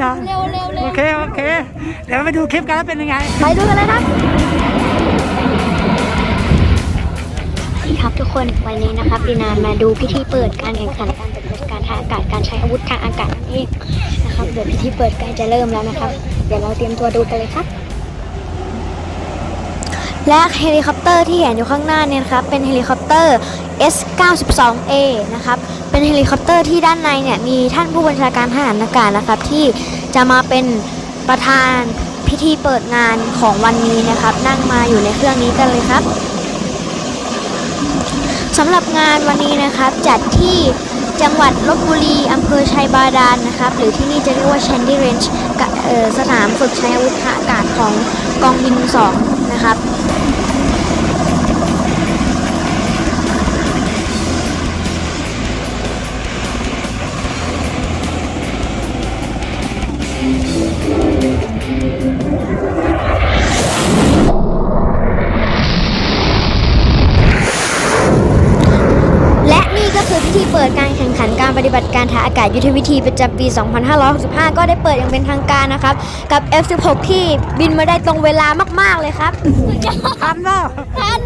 มากเลยนะนี่นะเร็วเร็วเร็โอวเคโอเค เดี๋ยวไปดูคลิปกันแล้วเป็นยังไง ไปดูกันเลยครับครับทุกคนวันนี้นะครับดีนานมาดูพิธีเปิดการแข่งขันการปฏิบัติการทางอากาศการใช้อาวุธทางอากาศนั่นเองนะครับเดี๋ยวพิธีเปิดใกล้จะเริ่มแล้วนะครับ เดี๋ยวเราเตรียมตัวดูกันเลยครับ และเฮลิคอปเตอร์ที่เห็นอยู่ข้างหน้าเนี่ยนะครับเป็นเฮลิคอปเตอร์ S92A นะครับเป็นเฮลิคอปเตอร์ที่ด้านในเนี่ยมีท่านผู้บัญชาการทหารอากาศนะครับ ที่จะมาเป็นประธานพิธีเปิดงานของวันนี้นะครับ นั่งมาอยู่ในเครื่องนี้กันเลยครับสำหรับงานวันนี้นะครับจัดที่จังหวัดลบบุรีอำเภอชัยบาดาลนะครับ หรือที่นี่จะเรียกว่า Shandy Range กะเอ่อ สนามฝึกใช้อาวุธอากาศของกองบิน 2 นะครับ ฏิบัติการทางอากาศยุทธวิธีประจำปี 2565 ก็ได้เปิดอย่างเป็นทางการนะครับ กับ F16 ที่บินมาได้ตรงเวลามาก ๆ เลยครับทันเนาะทัน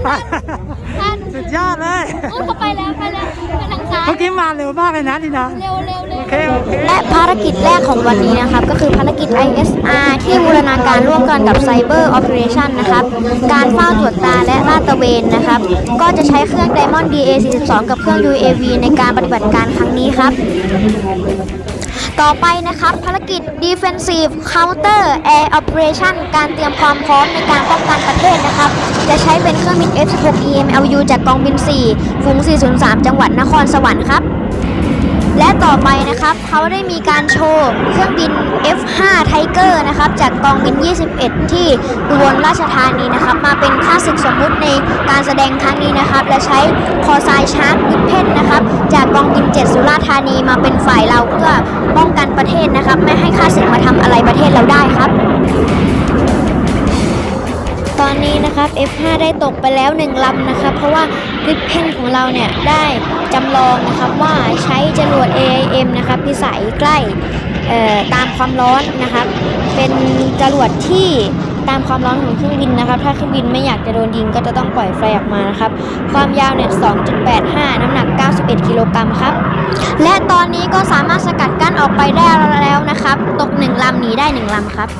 ทันสุดยอดเลยเขาไปแล้วไปแล้วไปทางซ้าย เมื่อกี้มาเร็วมากเลยนะนี่นะเร็วเร็วเร็วโอเคโอเคและภารกิจแรกของวันนี้นะครับ ก็คือภารกิจ ISR ที่บูรณาการร่วมกันกับ Cyber Operation นะครับ การเฝ้าตรวจตาและลาดตระเวนนะครับ ก็จะใช้เครื่อง Diamond DA42 กับเครื่อง UAV ในการปฏิบัติการครั้งนี้ครับ ต่อไปนะครับ ภารกิจ Defensive Counter Air Operation การเตรียมความพร้อมในการป้องกันประเทศนะครับ จะใช้เป็นเครื่องบิน F16 EMLU จากกองบิน 4 ฝูง 403 จังหวัดนครสวรรค์ครับ และต่อไปนะครับเขาได้มีการโชว์เครื่องบิน F5 Tiger นะครับจากกองบิน 21 ที่อุบลราชธานีนะครับมาเป็นค่าศึกสมมุติในการแสดงครั้งนี้นะครับ และใช้คอไซชาร์กวิเพนนะครับจากกองบิน 7 สุราษฎร์ธานีมาเป็นฝ่ายเราเพื่อป้องกันประเทศนะครับ ไม่ให้ค่าศึกมาทำอะไรประเทศเราได้ครับ ตอนนี้นะครับ F5 ได้ตกไปแล้วหนึ่งลำนะครับ เพราะว่าริปเพนของเราเนี่ยได้จำลองนะครับว่าใช้จรวด AIM นะครับพิสัยใกล้ตามความร้อนนะครับ เป็นจรวดที่ตามความร้อนของเครื่องบินนะครับ ถ้าเครื่องบินไม่อยากจะโดนยิงก็จะต้องปล่อยไฟออกมานะครับ ความยาวเนี่ย 2.85 น้ำหนัก 91 กิโลกรัมครับ และตอนนี้ก็สามารถสกัดกั้นออกไปได้แล้วนะครับ ตกหนึ่งลำหนีได้หนึ่งลำครับ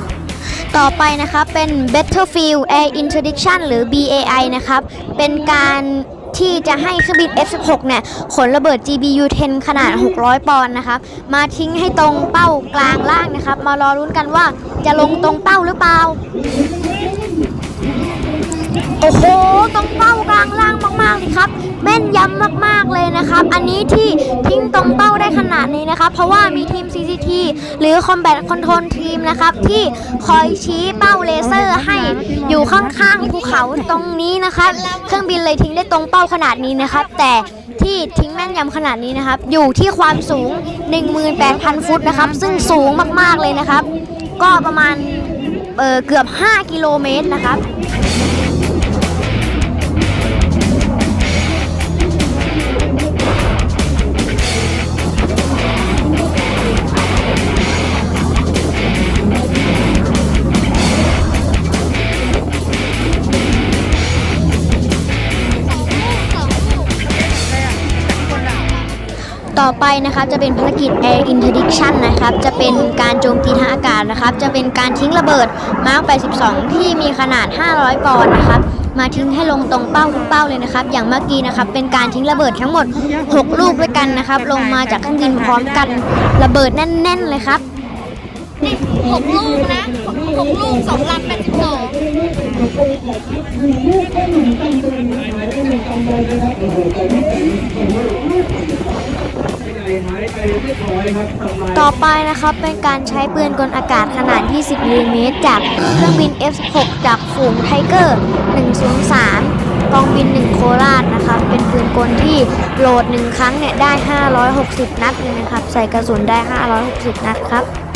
ต่อไปนะครับเป็น Battlefield Air Interdiction หรือ BAI นะครับ เป็นการที่จะให้เครื่องบิน F16 เนี่ยขนระเบิด GBU-10 ขนาด 600 ปอนด์นะครับ มาทิ้งให้ตรงเป้ากลางล่างนะครับ มารอรุ้นกันว่าจะลงตรงเป้าหรือเปล่า โอ้โหตรงเป้ากลางล่างมากๆเลยครับแม่นยำมากๆเลยนะครับ อันนี้ที่ทิ้งตรงเป้าได้ขนาดนี้นะครับ เพราะว่ามีทีม CCT หรือ Combat Control Team นะครับ ที่คอยชี้เป้าเลเซอร์ให้อยู่ข้างๆภูเขาตรงนี้นะครับ เครื่องบินเลยทิ้งได้ตรงเป้าขนาดนี้นะครับ แต่ที่ทิ้งแม่นยำขนาดนี้นะครับ อยู่ที่ความสูง 18,000 ฟุตนะครับ ซึ่งสูงมากๆเลยนะครับ ก็ประมาณเเกือบ 5 กิโลเมตรนะครับ ต่อไปนะครับจะเป็นภารกิจ Air Interdiction นะครับ จะเป็นการโจมตีทางอากาศนะครับ จะเป็นการทิ้งระเบิดมาร์ค82 ที่มีขนาด 500 ปอนด์นะครับ มาทิ้งให้ลงตรงเป้าทุกเป้าเลยนะครับ อย่างเมื่อกี้นะครับเป็นการทิ้งระเบิดทั้งหมด 6 ลูกด้วยกันนะครับ ลงมาจากเครื่องบินพร้อมกันระเบิดแน่น ๆ เลยครับหกลูกนะหกลูกสองลำแปดสิบสอง ต่อไปนะครับเป็นการใช้ปืนกลอากาศขนาด 20มิลลิเมตรจากเครื่องบิน F16 จากฝูงไทเกอร์ 103 กองบิน 1 โคราชนะครับ เป็นปืนกลที่โหลด 1 ครั้งเนี่ยได้ 560 นัดเลยนะครับ ใส่กระสุนได้ 560 นัดครับ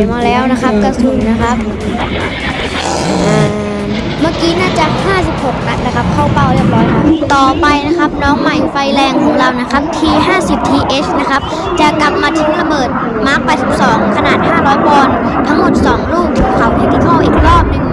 อยมาแล้วนะครับกระสุนนะครับ เมื่อกี้น่าจะ 56 นัดนะครับ เข้าเป้าเรียบร้อยครับ ต่อไปนะครับน้องใหม่ไฟแรงของเรานะครับ T50 TH นะครับ จะกลับมาทิ้งระเบิดมาร์ค82 ขนาด 500 ปอนด์ทั้งหมด 2 ลูกเขาเทคนิคอลอีกรอบหนึ่ง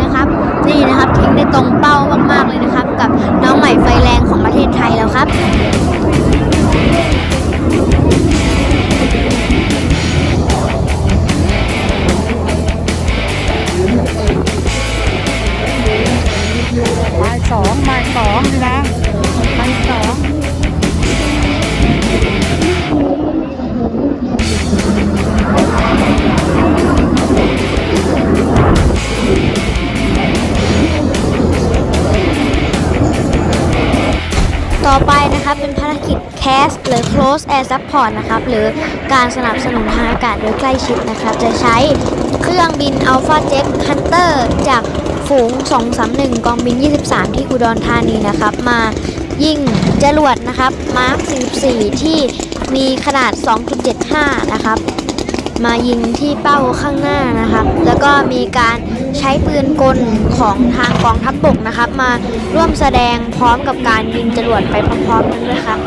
as หรือ Close Air Support นะครับ หรือการสนับสนุนทางอากาศโดยใกล้ชิดนะครับ จะใช้เครื่องบิน Alpha Jet Hunter จากฝูง 231 กองบิน 23 ที่อุดรธานีนะครับ มายิงจรวดนะครับ Mark 44 ที่มีขนาด 2.75 นะครับ มายิงที่เป้าข้างหน้านะครับ แล้วก็มีการใช้ปืนกลของทางกองทัพบกนะครับ มาร่วมแสดงพร้อมกับการยิงจรวดไปพร้อมๆกันด้วยครับ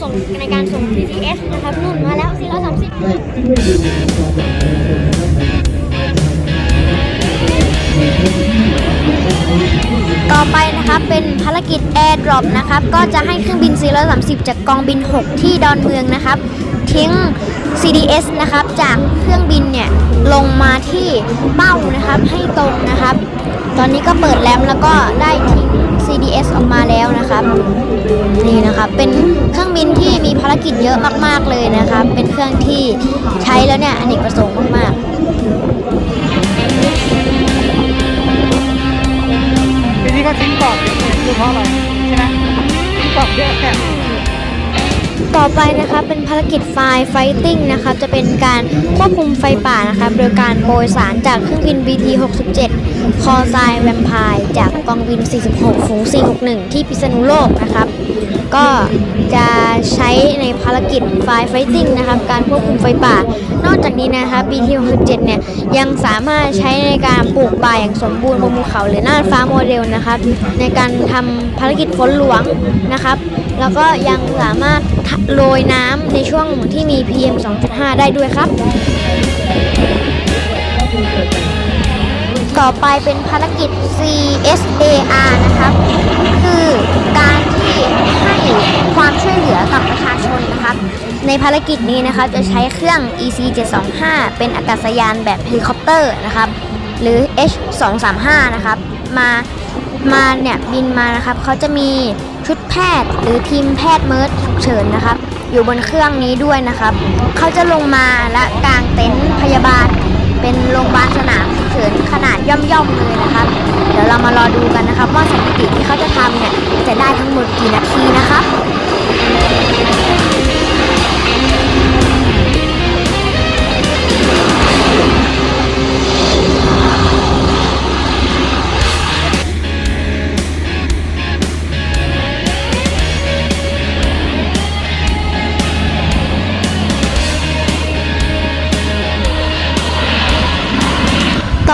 ส่งในการส่ง TTS นะครับนุ่นมาแล้ว 430 ต่อไปนะครับเป็นภารกิจ Airdrop นะครับ ก็จะให้เครื่องบิน 430 จากกองบิน 6 ที่ดอนเมืองนะครับ ทิ้ง CDS นะครับ จากเครื่องบินเนี่ย ลงมาที่เป้านะครับให้ตรงนะครับ ตอนนี้ก็เปิดแรมแล้วก็ได้ทิ้ง CDS ออกมาแล้วนะครับนี่นะครับเป็นเครื่องบินที่มีภารกิจเยอะมากๆเลยนะครับ เป็นเครื่องที่ใช้แล้วเนี่ยอเนกประสงค์มากๆทีนี้ก็ทิ้งกรอบดูเพราะอะไรใช่ไหมทิ้งกรอบเยอะแค่ ต่อไปนะคะเป็นภารกิจไฟไฟติ้งนะคะจะเป็นการควบคุมไฟป่านะคะโดยการโปรยสารจากเครื่องบิน BT 67 คอไซแวมไพร์จากกองบิน 46ฝูง461 ที่พิษณุโลกนะครับ ก็จะใช้ในภารกิจไฟไฟติ้งนะครับ การควบคุมไฟป่า นอกจากนี้นะครับ BT 67เนี่ยยังสามารถใช้ในการปลูกป่าอย่างสมบูรณ์บนภูเขาหรือหน่าฟ้าโมเดลนะครับ ในการทำภารกิจฝนหลวงนะครับ แล้วก็ยังสามารถโรยน้ำในช่วงที่มี PM 2.5 ได้ด้วยครับ ต่อไปเป็นภารกิจ CSAR นะครับ คือ การที่ให้ความช่วยเหลือกับประชาชนนะครับ ในภารกิจนี้นะครับจะใช้เครื่อง EC 725เป็นอากาศยานแบบเฮลิคอปเตอร์นะครับ หรือ H 235นะครับ มามาเนี่ยบินมานะครับเขาจะมีชุดแพทย์ หรือทีมแพทย์เมิร์ดฉุกเฉินนะครับ อยู่บนเครื่องนี้ด้วยนะครับเขาจะลงมาและกางเต็นท์พยาบาลเป็นโรงพยาบาลส ย่อมๆเลยนะครับ เดี๋ยวเรามารอดูกันนะครับ ว่าสถิติที่เขาจะทำเนี่ยจะได้ทั้งหมดกี่นาทีนะครับ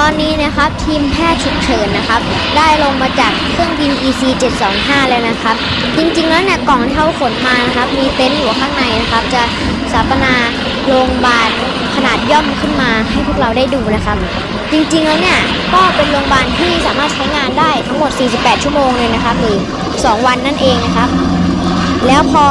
อนนี้นะครับทีมแพทย์ฉุกเฉินนะครับ ได้ลงมาจากเครื่องบิน EC 725แล้วนะครับ จริงๆแล้วเนี่ยกล่องเท่าขนมานะครับมีเต็นท์อยู่ข้างในนะครับ จะสถาปนาโรงพยาบาลขนาดย่อมขึ้นมาให้พวกเราได้ดูนะครับ จริงๆแล้วเนี่ยก็เป็นโรงพยาบาลที่สามารถใช้งานได้ทั้งหมด 48 ชั่วโมงเลยนะครับหรือ 2 วันนั่นเองนะครับ แล้วพอ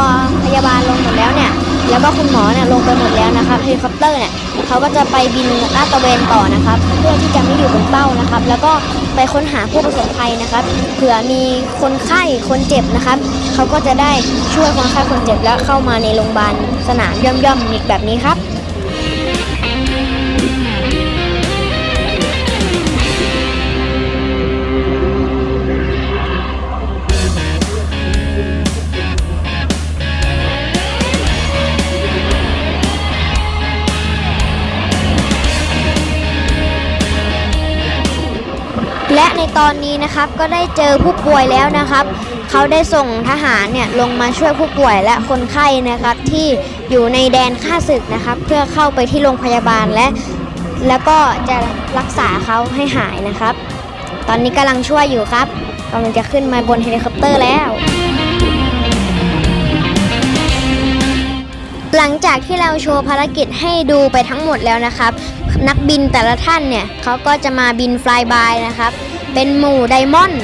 พยาบาลลงหมดแล้วเนี่ย แล้วก็คุณหมอเนี่ยลงไปหมดแล้วนะครับเฮลิคอปเตอร์เนี่ยเขาก็จะไปบินลาดตระเวนต่อนะครับ เพื่อที่จะไม่อยู่บนเป้านะครับ แล้วก็ไปค้นหาผู้ประสบภัยนะครับ เผื่อมีคนไข้คนเจ็บนะครับเขาก็จะได้ช่วยคนไข้คนเจ็บแล้วเข้ามาในโรงพยาบาลสนามย่อมๆแบบนี้ครับ ตอนนี้นะครับก็ได้เจอผู้ป่วยแล้วนะครับ เขาได้ส่งทหารเนี่ยลงมาช่วยผู้ป่วยและคนไข้นะครับที่อยู่ในแดนฆ่าศึกนะครับ เพื่อเข้าไปที่โรงพยาบาลและ แล้วก็จะรักษาเขาให้หายนะครับ ตอนนี้กำลังช่วยอยู่ครับกำลังจะขึ้นมาบนเฮลิคอปเตอร์แล้ว หลังจากที่เราโชว์ภารกิจให้ดูไปทั้งหมดแล้วนะครับ นักบินแต่ละท่านเนี่ยเขาก็จะมาบินฟลายบายนะครับ เป็นหมู่ไดมอนด์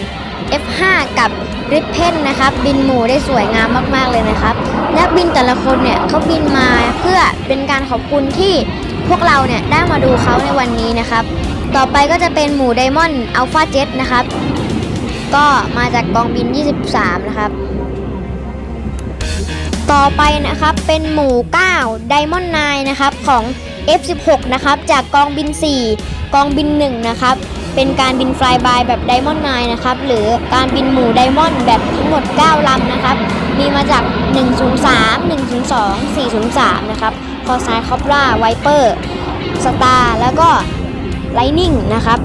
F5 กับริปเพนนะครับ บินหมู่ได้สวยงามมาก ๆ เลยนะครับนักบินแต่ละคนเนี่ยเขาบินมาเพื่อเป็นการขอบคุณที่พวกเราเนี่ยได้มาดูเขาในวันนี้นะครับ ต่อไปก็จะเป็นหมู่ไดมอนด์อัลฟาเจ็นะครับ ก็มาจากกองบิน 23 นะครับ ต่อไปนะครับเป็นหมู่9 Diamond 9นะครับของ F16 นะครับ จากกองบิน 4 กองบิน 1 นะครับ เป็นการบินฟลายบายแบบไดมอนด์ไนนะครับ หรือการบินหมู่ไดมอนด์แบบทั้งหมด 9 ลำนะครับ มีมาจาก 103 102 403 นะครับ คอไซคอปราไวเปอร์สตาร์แล้วก็ไลนิ่งนะครับ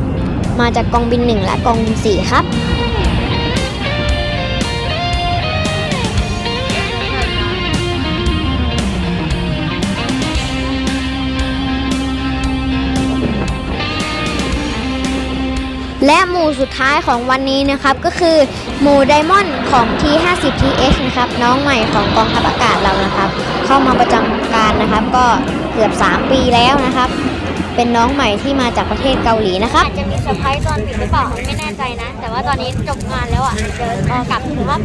มาจากกองบิน 1 และกองบิน 4 ครับ และหมู่สุดท้ายของวันนี้นะครับ ก็คือหมู่ไดมอนด์ของ T50TH นะครับ น้องใหม่ของกองทัพอากาศเรานะครับ เข้ามาประจำการนะครับ ก็เกือบ 3 ปีแล้วนะครับ เป็นน้องใหม่ที่มาจากประเทศเกาหลีนะครับอาจจะมีเซอร์ไพรส์ตอนปิดหรือเปล่าไม่แน่ใจนะ แต่ว่าตอนนี้จบงานแล้วอะเดี๋ยวเออกลับถือว่าบ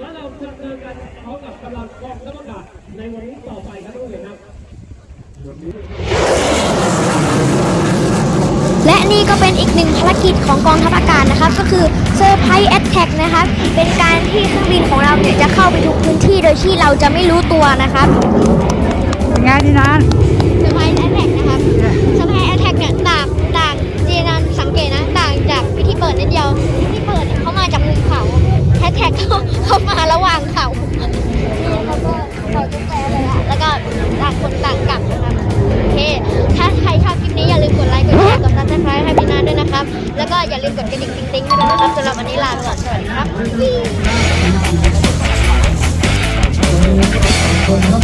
แล้วเราจะเจอกันพร้อมกับกำลังกองทัพอากาศในวันนี้ต่อไปครับทุกคนครับ และ นี่ก็เป็นอีกหนึ่งภารกิจของกองทัพอากาศนะครับ ก็คือเซอร์ไพรส์แอตแทกนะครับ เป็นการที่เครื่องบินของเราเนี่ยจะเข้าไปทุกพื้นที่โดยที่เราจะไม่รู้ตัวนะครับ คลายให้พี่นาด้วยนะครับ แล้วก็อย่าลืมกดกระดิ่งติ๊งๆให้ด้วยนะครับสำหรับวันนี้ลาไปก่อนสวัสดีครับ